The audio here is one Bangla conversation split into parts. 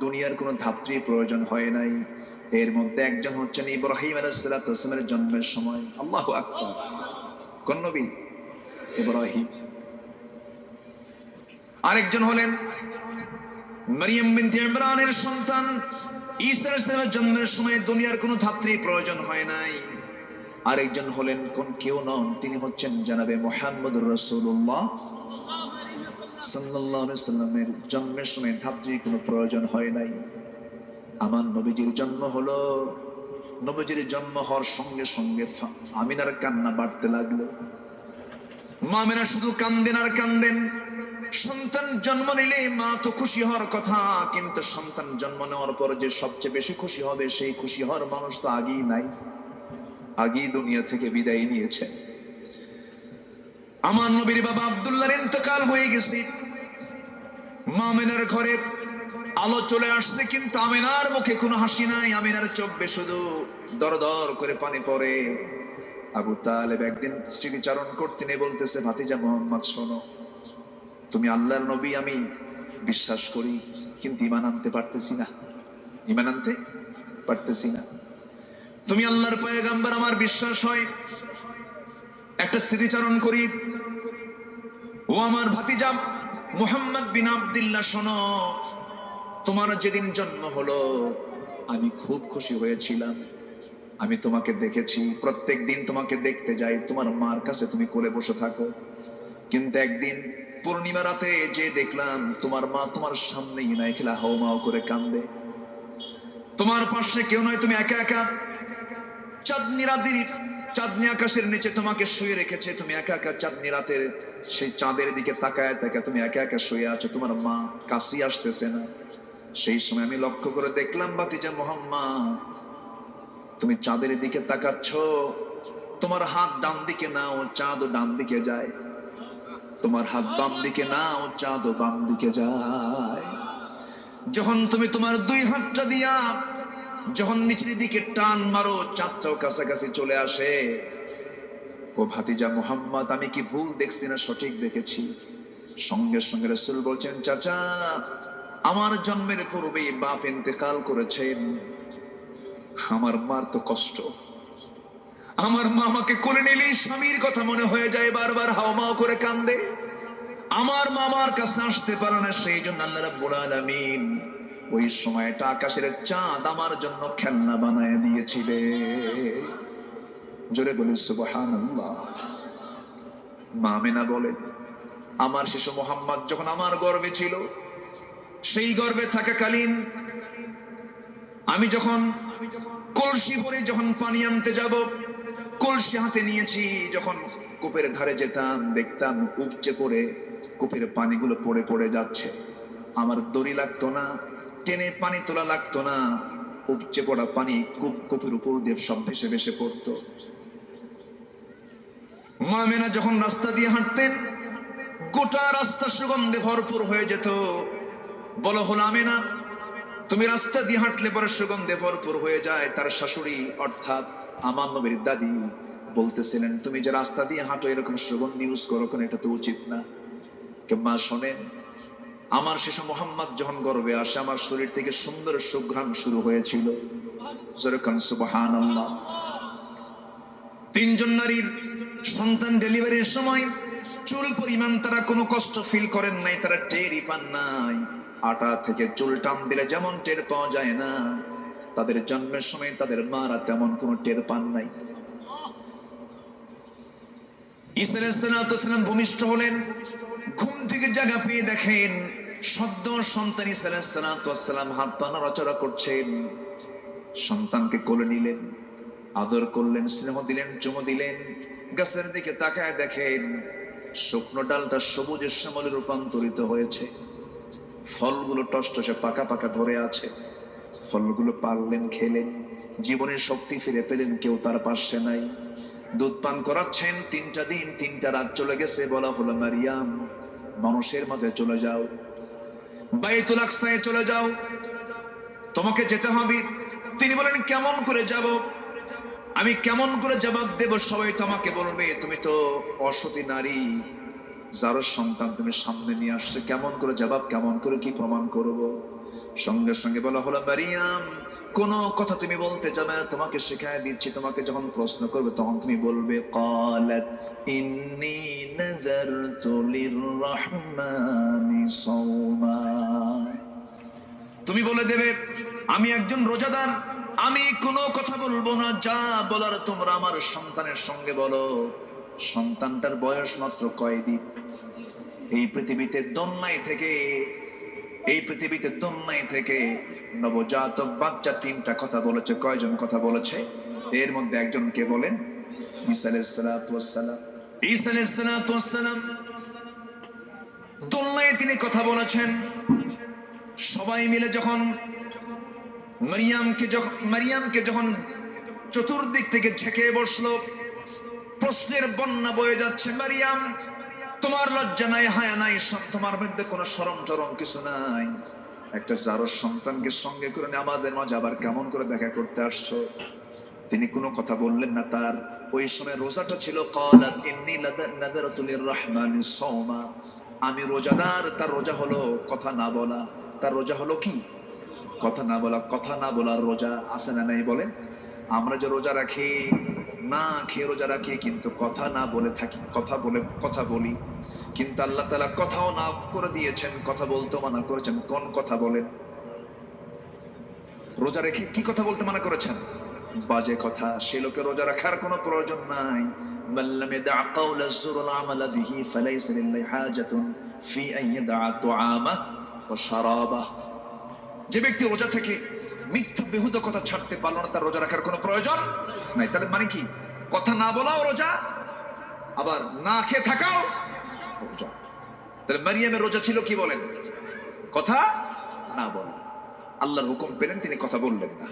দুনিয়ার কোনো ধাত্রীর প্রয়োজন হয় নাই। এর মধ্যে একজন হচ্ছেন ইব্রাহিম আলাইসালামের জন্মের সময়। আল্লাহ আকবর। কোন নবী? ইব্রাহিম। আরেকজন হলেন ইমরানের সন্তান। ঈসা জন্মের সময় দুনিয়ার কোনো ধাত্রীর প্রয়োজন হয় নাই। আরেকজন হলেন কোন কেউ নন, তিনি হচ্ছেন জানাবে মোহাম্মদুর রাসূলুল্লাহ। সাল্লামের জন্মের সময় ধাত্রীর কোনো প্রয়োজন হয় নাই। আমার নবীজির জন্ম হলো, নবীজির জন্ম হওয়ার সঙ্গে সঙ্গে আমিনার কান্না বাড়তে লাগল। মামেরা শুধু কান্দেন আর কান্দেন, সন্তান জন্ম নিলে মা তো খুশি হওয়ার কথা, কিন্তু সন্তান জন্ম নেওয়ার পর যে সবচেয়ে বেশি খুশি হবে, সেই খুশি হওয়ার মানুষ তো আগেই নাই, আগেই দুনিয়া থেকে বিদায় নিয়েছে। আমার নবীর বাবা আব্দুল্লাহর ইন্তকাল হয়ে গেছে। মামেনার ঘরে আলো চলে আসছে, কিন্তু আমিনার মুখে কোনো হাসি নাই। আমিনার চোখ বে শুধু দর করে পানি পড়ে। আবু তালেব একদিন স্মৃতিচারণ করতে বলতেছে, ভাতিজা মোহাম্মদ, শোনো, তুমি আল্লাহর নবী, আমি বিশ্বাস করি, কিন্তু ইমান আনতে পারতেছি না। ইমান আনতে পারতেছি না। তুমি আল্লাহর পয়গাম্বার, আমার বিশ্বাস হয়। একটা স্মৃতিচারণ করি আমার ভাতিজা, মোহাম্মদ বিন আব্দুল্লাহ, শোনো। তোমার যেদিন জন্ম হলো, আমি খুব খুশি হয়েছিলাম। আমি তোমাকে দেখেছি, প্রত্যেক দিন তোমাকে দেখতে যাই, তোমার মার কাছে তুমি কোলে বসে থাকো। কিন্তু একদিন পূর্ণিমা রাতে যে দেখলাম, তোমার মা তোমার সামনেই নাই খেলা হাও মাও করে কান্দে তোমার পাশে কেউ নয়, তুমি একা একা। চাঁদনি রাতের চাঁদনি আকাশের নিচে তোমাকে শুয়ে রেখেছে। তুমি একা একা চাঁদনি রাতের সেই চাঁদের দিকে তাকায় তাকায় তুমি একা একা শুয়ে আছো। তোমার মা কাশি আসতেছে না। সেই সময় আমি লক্ষ্য করে দেখলাম বাতিজা মোহাম্মদ, তুমি চাঁদের দিকে তাকাচ্ছ। তোমার হাত ডান দিকে না, ও চাঁদ ডান দিকে যায়। তোমার হাত বাম দিকে না, ও চাঁদ বাম দিকে যায়। যখন তুমি তোমার দুই হাতটা দিয়া যখন নিচের দিকে টান মারো চাঁদটাও কাছাকাছি চলে আসে। ও ভাতিজা, মোহাম্মদ, আমি কি ভুল দেখছি না, সঠিক দেখেছি? সঙ্গে সঙ্গে রসুল বলছেন, চাচা, আমার জন্মের পূর্বেই বাপ ইন্তেকাল করেছেন। আমার মার তো কষ্ট। আমার মা আমাকে কোলে নিলেই স্বামীর কথা মনে হয়ে যায়, বারবার হাওমাও করে কান্দে। আমার মামার কাছে আসতে পারে না, সেই জন্য আল্লাহ রাব্বুল আলামিন ওই সময়টা আকাশের চাঁদ আমার জন্য খেলনা বানায় দিয়েছিলে। জোরে বলি সুবহানাল্লাহ। মা আমিনা বলে, আমার শিশু মোহাম্মদ যখন আমার গর্বে ছিল, সেই গর্বে থাকাকালীন আমি যখন কলসি ভরে যখন পানি আনতে যাব, কলসি হাতে নিয়েছি, যখন কূপের ধারে যেতাম, দেখতাম উপচে পড়ে কূপের পানিগুলো পড়ে পড়ে যাচ্ছে। আমার দড়ি লাগতো না টেনে পানি তোলা লাগতো না। উপচে পড়া পানি কূপ কূপের উপর দিয়ে সব ভেসে ভেসে পড়তো। মা মেনা যখন রাস্তা দিয়ে হাঁটতেন, গোটা রাস্তা সুগন্ধে ভরপুর হয়ে যেত। বলো, হলো আমেনা তুমি রাস্তা দিয়ে হাঁটলে পরে সুগন্ধে ভরপুর হয়ে যায়। তার শাশুড়ি, অর্থাৎ আমার নবীর দাদি, বলতেছিলেন, তুমি যে রাস্তা দিয়ে হাঁটো, এরকম সুগন্ধ ইউজ করো কেন? এটা তো উচিত না। মা শোনেন আমার শিশু মোহাম্মদ যখন গর্বে আসে, আমার শরীর থেকে সুন্দর সুঘ্রাণ শুরু হয়েছিল। তিনজন নারীর সন্তান ডেলিভারির সময় চুল পরিমাণ তারা কোনো কষ্ট ফিল করেন নাই, তারা টেরই পান নাই। আটা থেকে চুল টান দিলে যেমন টের পাওয়া যায় না, তাদের জন্মের সময় তাদের মারা তেমন কোনো টের পান নাই। ইসলাম ভূমিষ্ঠ হলেন, ঘুম থেকে জায়গা পেয়ে দেখেন সদ্য সন্তান ইসলাম হাত পা নড়াচড়া করছেন। সন্তানকে কোলে নিলেন, আদর করলেন, স্নেহ দিলেন, চুমো দিলেন, গাছের দিকে তাকায় দেখেন শুকনো ডালটা সবুজের শ্যামলে রূপান্তরিত হয়েছে। ফলগুলো টসটসে পাকা পাকা ধরে আছে। ফলগুলো পারলেন খেলেন, জীবনের শক্তি ফিরে পেলেন, কেউ তার পাশে নাই। দুধ পান করাচ্ছেন, তিনটা দিন, তিনটা রাত চলে গেছে, বলা হলো, মারিয়াম, মানুষের মাঝে চলে যাও। বাইতুল আকসায় চলে যাও। তোমাকে যেতে হবে। তিনি বলেন, কেমন করে যাব? আমি কেমন করে জবাব দেব, সবাই তোমাকে বলবে, তুমি তো অসতী নারী। যার সন্তান তুমি সামনে নিয়ে আসছো, কেমন করে জবাব, কেমন করে কি প্রমাণ করব? সঙ্গে সঙ্গে বলা হলো, মারিয়াম কোন কথা তুমি বলতে যাবে, তোমাকে শেখায় দিচ্ছি, তোমাকে যখন প্রশ্ন করবে তখন তুমি বলবে, কলাত ইন্নি নাযারতু সাওমা। তুমি বলে দেবে, আমি একজন রোজাদার, আমি কোনো কথা বলব না, যা বলার তোমরা আমার সন্তানের সঙ্গে বলো। সন্তানটার বয়স মাত্র কয়দিন? এই পৃথিবীতে দন্যায় থেকে এই পৃথিবীতে দন্যায় থেকে নবজাতক বাচ্চা তিনটা কথা বলেছে, কয়জন কথা বলেছে? এর মধ্যে একজন কে বলেন? তিনি কথা বলেছেন। সবাই মিলে যখন মারিয়ামকে যখন মারিয়ামকে যখন চতুর্দিক থেকে ঝেঁকে বসল, প্রশ্নের বন্যা বয়ে যাচ্ছে, মারিয়াম তোমার লজ্জা নাই, হায়া নাই তোমার মধ্যে কোনো সরম চরম কিছু নাই। একটা যারো সন্তানকে সঙ্গে করে নিয়ে আমাদের মাঝে আবার কেমন করে দেখা করতে আসছো? তিনি কোনো কথা বললেন না তার। ওই সময় রোজাটা ছিল আমি রোজাদার, তার রোজা হলো কথা না বলা। তার রোজা হলো কি? কথা না বলা, কথা না বলার রোজা আছে না নাই বলেন? আমরা যে রোজা রাখি না, খেয়ে রোজা রাখি, কিন্তু কথা না বলে থাকি, কথা বলে, কথা বলি। কিন্তু আল্লাহ তালা কথাও না করে দিয়েছেন, কথা বলতেও মানা করেছেন, কোন কথা বলেন? রোজা রেখে কি কথা বলতে মানা করেছেন? বাজে কথা, সে লোকে রোজা রাখার কোনো প্রয়োজন নাই। মাল্লামে ফি যে ব্যক্তি রোজা থেকে মিথ্যা বেহুদ কথা ছাড়তে পারল না, তার রোজা রাখার কোনো প্রয়োজন নাই। তাহলে মানে কি? কথা না বলাও রোজা, আবার না খেয়ে থাকাও রোজা। তাহলে মারিয়ামের রোজা ছিল কি বলেন? কথা না বলা। আল্লাহর হুকুম পেলেন, তিনি কথা বললেন না।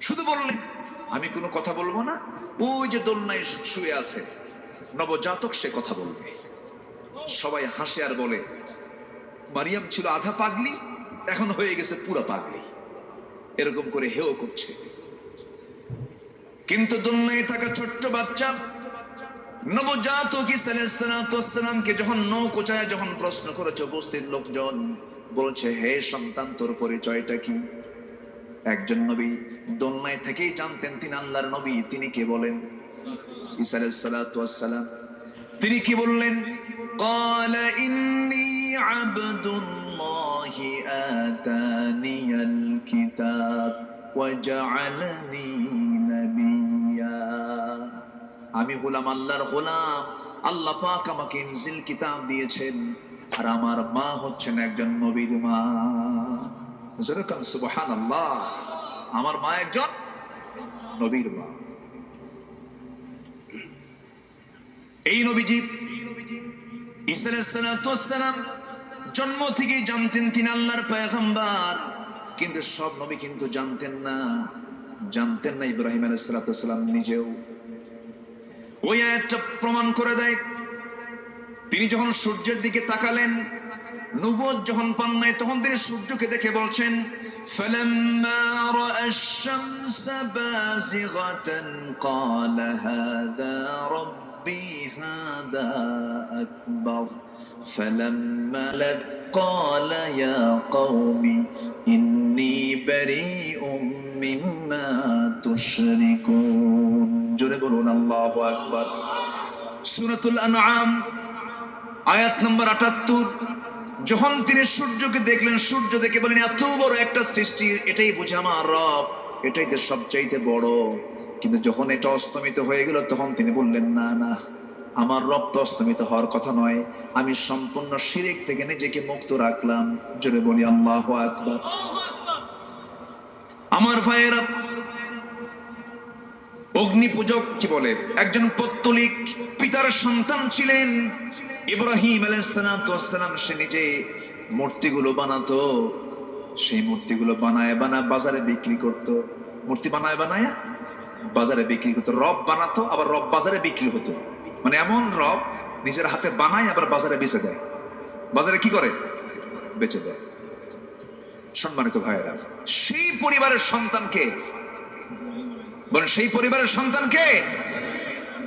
শুধু বললেন, আমি কোনো কথা বলব না, ওই যে দোলনায় শুয়ে আছে, নবজাতক সে কথা বলবে। সবাই হাসে আর বলে, মারিয়াম ছিল আধা পাগলি এখন হয়ে গেছে পুরা পাগলি এরকম করে হেও করছে কিন্তু দোলনায় থাকা ছোট্ট বাচ্চা নবজাতক ঈসা আলাইহিস সালাতু ওয়াস সালামকে যখন নৌকোচায় যখন প্রশ্ন করেছে উপস্থিত লোকজন বলছে হে সন্তান তোর পরিচয়টা কি একজন নবী দোলনায় থেকেই জানতেন তিনি আল্লাহর নবী তিনি কে বলেন ঈসা আলাইহিস সালাতু ওয়াস সালাম তিনি কি বললেন قال إني عبد الله آتاني الكتاب وجعلني نبيا আমি গোলাম আল্লাহর গোলাম আল্লাহ পাক আমাকে ইনজিল কিতাব দিয়েছেন আর আমার মা হচ্ছেন একজন নবীর মা যেরকম সুবহান আল্লাহ আমার মা একজন নবীর মা এই নবীজি ঈসা জন্ম থেকেই জানতেন তিনি আল্লাহর পয়গম্বর কিন্তু সব নবী কিন্তু জানতেন না জানতেন না ইব্রাহিম আলাইহিস সালাতু ওয়াস সালাম নিজেও ওই আয়াতটা প্রমাণ করে দেয় তিনি যখন সূর্যের দিকে তাকালেন নবুয়ত যখন পান নাই তখন তিনি সূর্যকে দেখে বলছেন فلما رأى الشمس بازغة قال هذا ربي هذا أكبر فلما لد قال يا قوم إني بريء مما تشركون জোরে বলুন আল্লাহ আকবার সুরাতুল আনআম আয়াত নম্বর আটাত্তর যখন তিনি সূর্যকে দেখলেন সূর্য দেখে বলেন এত বড় একটা সৃষ্টি এটাই বুঝে আমার রব এটাই তো সবচাইতে বড় কিন্তু যখন এটা অস্তমিত হয়ে গেল তখন তিনি বললেন না না আমার রব তো অস্তমিত হওয়ার কথা নয়। আমি সম্পূর্ণ শিরিক থেকে নিজেকে মুক্ত রাখলাম। জোরে বলি, আল্লাহ আকবার। আমার ভাইয়েরা অগ্নি পূজক কি বলে? একজন পত্তলিক পিতার সন্তান ছিলেন। ইব্রাহিম আলাইসালাম সে নিজে মূর্তিগুলো বানাতো। সেই মূর্তিগুলো বানায় বানায় বাজারে বিক্রি করত। মূর্তি বানায় বানায় বাজারে বিক্রি করতো। রব বানাতো, আবার রব বাজারে বিক্রি হতো। মানে এমন রব নিজের হাতে বানায়, আবার বাজারে বেচে দেয়। বাজারে কি করে? বেচে দেয়। সম্মানিত ভাইয়েরা, সেই পরিবারের সন্তানকে বলেন, সেই পরিবারের সন্তানকে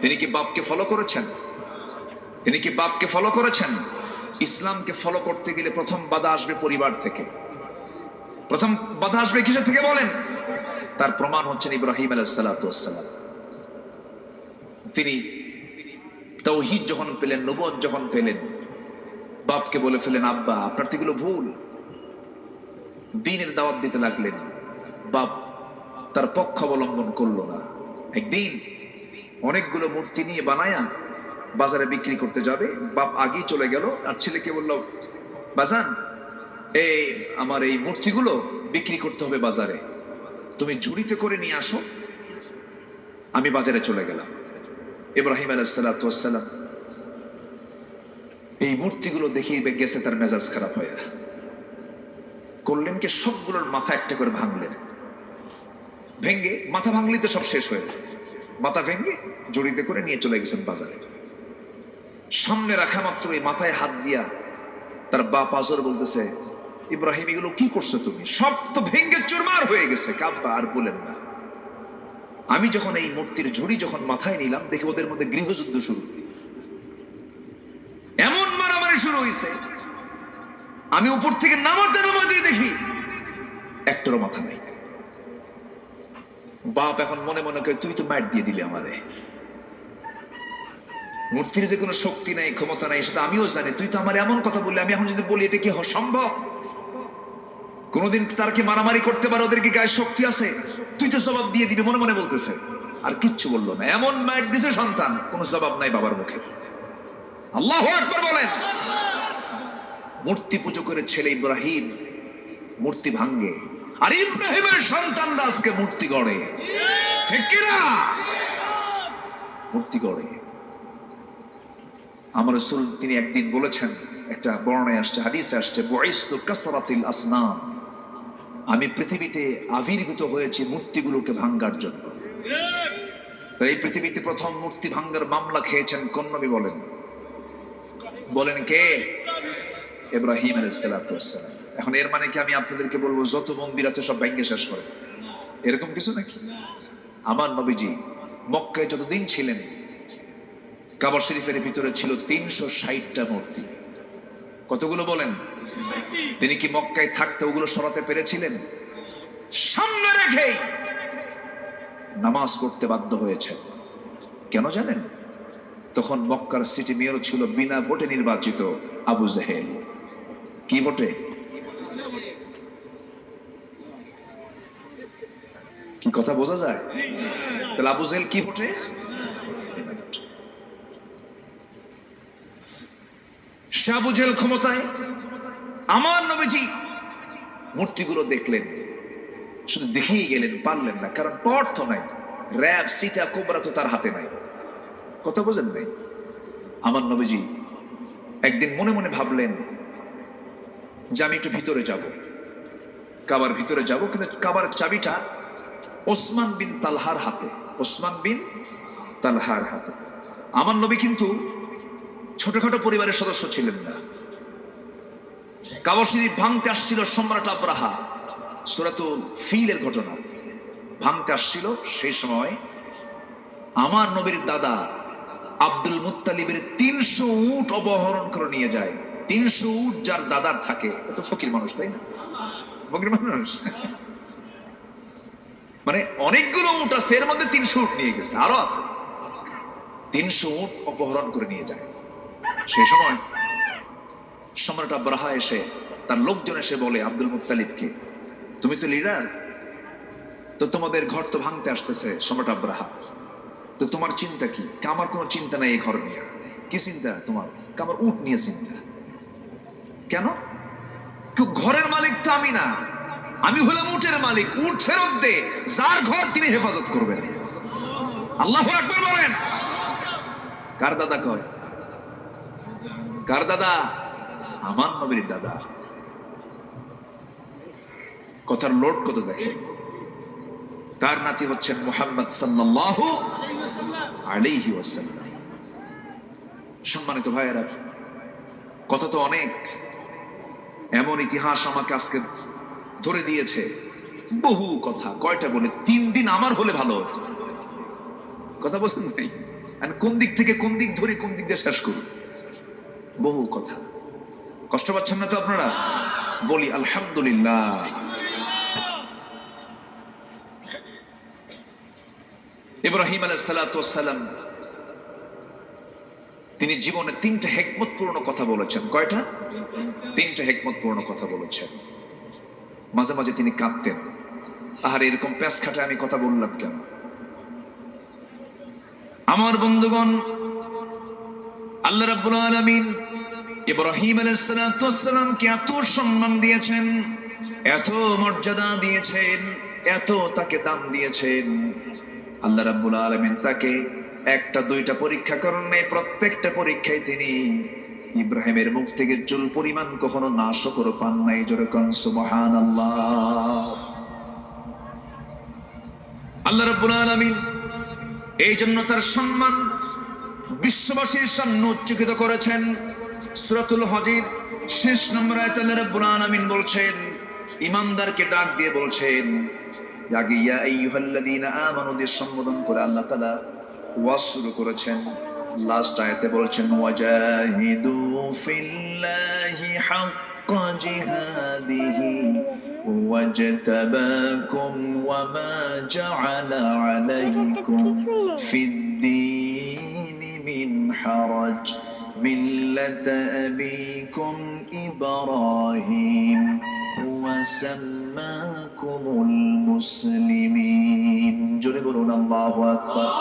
তিনি কি বাপকে ফলো করেছেন? তিনি কি বাপকে ফলো করেছেন? ইসলামকে ফলো করতে গেলে প্রথম বাধা আসবে পরিবার থেকে। প্রথম বাধা আসবে কিসের থেকে বলেন? তার প্রমাণ হচ্ছেন ইব্রাহিম আলাইসালাম তিনি তৌহিদ যখন পেলেন নবদ যখন পেলেন, বাপকে বলে ফেলেন, আব্বা, আপনার তো এগুলো ভুল। দিনের দাওয়াত দিতে লাগলেন। বাপ তার পক্ষ অবলম্বন করল না। একদিন অনেকগুলো মূর্তি নিয়ে বানায়া বাজারে বিক্রি করতে যাবে। বাপ আগেই চলে গেল, আর ছেলেকে বলল, বাজান, এই আমার এই মূর্তিগুলো বিক্রি করতে হবে বাজারে। তুমি ঝুড়িতে করে নিয়ে আসো। আমি বাজারে চলে গেলাম। ইব্রাহিম আলাইসালাম এই মূর্তিগুলো দেখেই গেছে তার মেজাজ খারাপ হয়ে। করলেন কি সবগুলোর মাথা একটা করে ভাঙলেন। ভেঙ্গে, মাথা ভাঙলেই তো সব শেষ হয়ে মাথা ভেঙ্গে জড়িতে করে নিয়ে চলে গেছেন বাজারে। সামনে রাখা মাত্র এই মাথায় হাত দিয়া তার বা পাজর বলতেছে, ইব্রাহিম, এগুলো কি করছ তুমি? সব তো ভেঙ্গে চুরমার হয়ে গেছে। কাব্বা, আর বলেন না। আমি যখন এই মূর্তির ঝুড়ি যখন মাথায় নিলাম, দেখি ওদের মধ্যে গৃহযুদ্ধ শুরু। এমন মারামারি শুরু হয়েছে আমি উপর থেকে নামাতে নামাতে দেখি, একটারও মাথা নাই। বাপ এখন মনে মনে করে, তুই তো ম্যাট দিয়ে দিলি আমারে। মূর্তির যে কোনো শক্তি নাই, ক্ষমতা নাই, সেটা আমিও জানি। তুই তো আমার এমন কথা বললি, আমি এখন যদি বলি, এটা কি সম্ভব? কোনোদিন তার কি মারামারি করতে পারে? ওদের কি গায়ে শক্তি আছে? তুই তো জবাব দিয়ে দিবি, মনে মনে বলতেছে। আর কিচ্ছু বলল না। এমন ম্যাট দিছে সন্তান, কোনো জবাব নাই বাবার মুখে। আল্লাহ একবার বলেন। মূর্তি পুজো করে ছেলে ইব্রাহিম মূর্তি ভাঙ্গে আর ইব্রাহিমের সন্তানরা আজকে মূর্তি গড়ে। মূর্তি গড়ে। আমার রসুল তিনি একদিন বলেছেন, একটা বর্ণায় আসছে, হাদিসে আসছে, বয়স্তু কাসরাতিল আসনাম আমি পৃথিবীতে আবির্ভূত হয়েছি মূর্তিগুলোকে ভাঙ্গার জন্য। এই পৃথিবীতে প্রথম মূর্তি ভাঙ্গার মামলা খেয়েছেন কোন নবী বলেন? বলেন কে? ইব্রাহিম এখন এর মানে কি আমি আপনাদেরকে বলব, যত মন্দির আছে সব ভেঙ্গে শেষ করে এরকম কিছু নাকি? আমার নবীজি মক্কায় যতদিন ছিলেন কাবার শরীফের ভিতরে ছিল তিনশো ষাটটা মূর্তি। কতগুলো বলেন? তিনি কি মক্কায় থাকতে ওগুলো সরাতে পেরেছিলেন? সামনে রেখেই নামাজ পড়তে বাধ্য হয়েছে কেন জানেন? তখন মক্কার সিটি মেয়র ছিল বিনা ভোটে নির্বাচিত আবু জাহেল। কি ভোটে? কি কথা বোঝা যায়? তাহলে আবু জাহেল কি ভোটে? আবু ক্ষমতায়। আমার নবীজি মূর্তিগুলো দেখলেন। শুধু দেখেই গেলেন, পারলেন না, কারণ অর্থ নাই। র্যাব, সিটা, কোবরা তো তার হাতে নাই। কথা বোঝেন নাই? আমার নবীজি একদিন মনে মনে ভাবলেন যে আমি একটু ভিতরে যাব। কাবার ভিতরে যাব, কিন্তু কাবার চাবিটা ওসমান বিন তালহার হাতে, ওসমান বিন তালহার হাতে। আমার নবী কিন্তু ছোটখাটো পরিবারের সদস্য ছিলেন না। কাবার শরীফ ভাঙতে আসছিল সম্রাট আব্রাহা সুরাতুল ফিলের ঘটনা। ভাঙতে আসছিল সেই সময় আমার নবীর দাদা আব্দুল মুত্তালিবের তিনশো উট অপহরণ করে নিয়ে যায়। তিনশো উট যার দাদার থাকে। তো ফকির মানুষ, তাই না? ফকির মানুষ। মানে অনেকগুলো উট আছে, এর মধ্যে তিনশো উট নিয়ে গেছে, আরও আছে। তিনশো উট অপহরণ করে নিয়ে যায়। সেই সময় সম্রাট আব্রাহা এসে, তার লোকজন এসে বলে, আব্দুল মুত্তালিবকে, তুমি তো লিডার তো তোমাদের ঘর তো ভাঙতে আসতেছে সম্রাট আব্রাহা তো তোমার চিন্তা কি? আমার কোনো চিন্তা নাই এই ঘর নিয়ে। কি চিন্তা তোমার? আমার উট নিয়ে চিন্তা। কেন? ঘরের মালিক তো আমি না। আমি হলাম উটের মালিক। উট ফেরত দে। যার ঘর তিনি হেফাজত করবেন। আল্লাহ একবার বলেন। কার দাদা কয়? কার দাদা? আমার নবীর দাদা। কথার লোড কত দেখে? তার নাতি হচ্ছেন মোহাম্মদ সাল্লাল্লাহু আলাইহি ওয়াসাল্লাম। সম্মানিত ভাইয়েরা, কথা তো অনেক। এমন ইতিহাস আমাকে আজকে ধরে দিয়েছে। বহু কথা, কয়টা বলে? তিন দিন আমার হলে ভালো কথা বলছেন নাই কোন দিক থেকে কোন দিক ধরে কোন দিক দিয়ে শেষ করি বহু কথা। কষ্ট পাচ্ছেন না তো আপনারা? বলি, আলহামদুলিল্লাহ। ইব্রাহিম আলাইসালাম তিনি জীবনে তিনটা হেকমতপূর্ণ কথা বলেছেন। কয়টা? তিনটা হেকমতপূর্ণ কথা বলেছেন। মাঝে মাঝে তিনি কাঁদতেন। আর এরকম প্যাস খাটে আমি কথা বললাম কেন? আমার বন্ধুগণ, আল্লাহ রাবুল আলমিন ইব্রাহিম আলাইহিসসালামকে এত সম্মান দিয়েছেন, এত মর্যাদা দিয়েছেন, এত তাকে দাম দিয়েছেন। আল্লাহ রাব্বুল আলামিন তাকে একটা, দুইটা পরীক্ষা করেন নাই, প্রত্যেকটা পরীক্ষায় তিনি ইব্রাহিমের মুখ থেকে চুল পরিমাণ কখনো নাশ করে পান নাই যেরকম সুবহান আল্লাহ আল্লাহ আলামিন এই জন্য তার সম্মান বিশ্ববাসীর সামনে উচ্চকিত করেছেন। সুরাতুল হজির, শেষ নম্বর আয়তাল্লাহ রব্বুল আলামিন বলছেন ইমানদারকে ডাক দিয়ে বলছেন, আগে সম্বোধন করে আল্লাহ তাআলা ওয়াজ শুরু করেছেন। লাস্ট আয়াতে বলছেন, ওয়াজাহিদু ফিল্লাহি হাক্কা জিহাদিহি হারাজ। ملة أبيكم إبراهيم وسماكم المسلمين جربنا الله أكبر